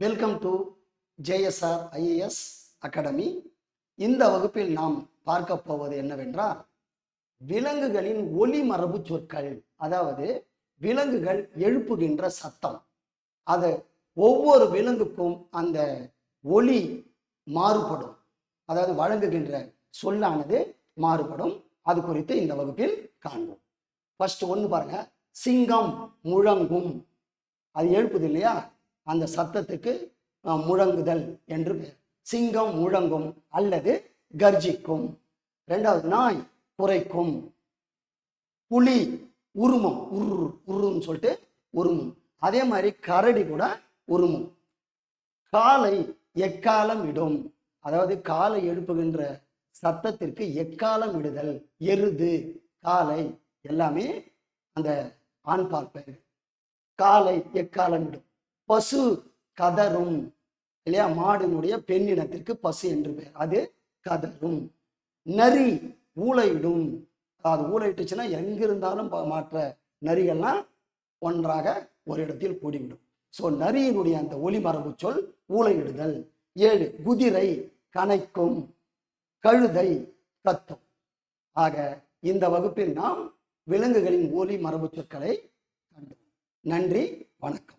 Welcome to JSR IAS academy இந்த வகுப்பில் நாம் பார்க்க போவது என்னவென்றால் விலங்குகளின் ஒலி மரபு சொற்கள் அதாவது விலங்குகள் எழுப்புகின்ற சத்தம். அது ஒவ்வொரு விலங்குக்கும் அந்த ஒலி மாறுபடும். அதாவது வழங்குகின்ற சொல்லானது மாறுபடும். அது குறித்து இந்த வகுப்பில் காண்போம். ஃபர்ஸ்ட் ஒன்று பாருங்க. சிங்கம் முழங்கும். அது எழுப்புது இல்லையா? அந்த சத்தத்துக்கு முழங்குதல் என்று பெயர். சிங்கம் முழங்கும் அல்லது கர்ஜிக்கும். ரெண்டாவது நாய் குறைக்கும். புலி உருமம் உரு உருன்னு சொல்லிட்டு உருமும். அதே மாதிரி கரடி கூட உருமும். காலை எக்காலம் இடும். அதாவது காலை எழுப்புகின்ற சத்தத்திற்கு எக்காலம் இடுதல் எருது காலை எல்லாமே அந்த ஆண் பார்ப்பேன். காலை எக்காலம் இடும். பசு கதரும் இல்லையா? மாடினுடைய பெண்ணினத்திற்கு பசு என்று பெயர். அது கதரும் நரி ஊழையிடும் அது ஊழையிட்டுச்சுன்னா எங்கிருந்தாலும் மாற்ற நரிகள்லாம் ஒன்றாக ஒரு இடத்தில் கூடிவிடும். ஸோ நரியினுடைய அந்த ஒளிமரபு சொல் ஊளையிடுதல். ஏழு குதிரை கனைக்கும். கழுதை கத்தும். ஆக இந்த வகுப்பில் நாம் விலங்குகளின் ஒலி மரபு சொற்களை கண்டோம். நன்றி வணக்கம்.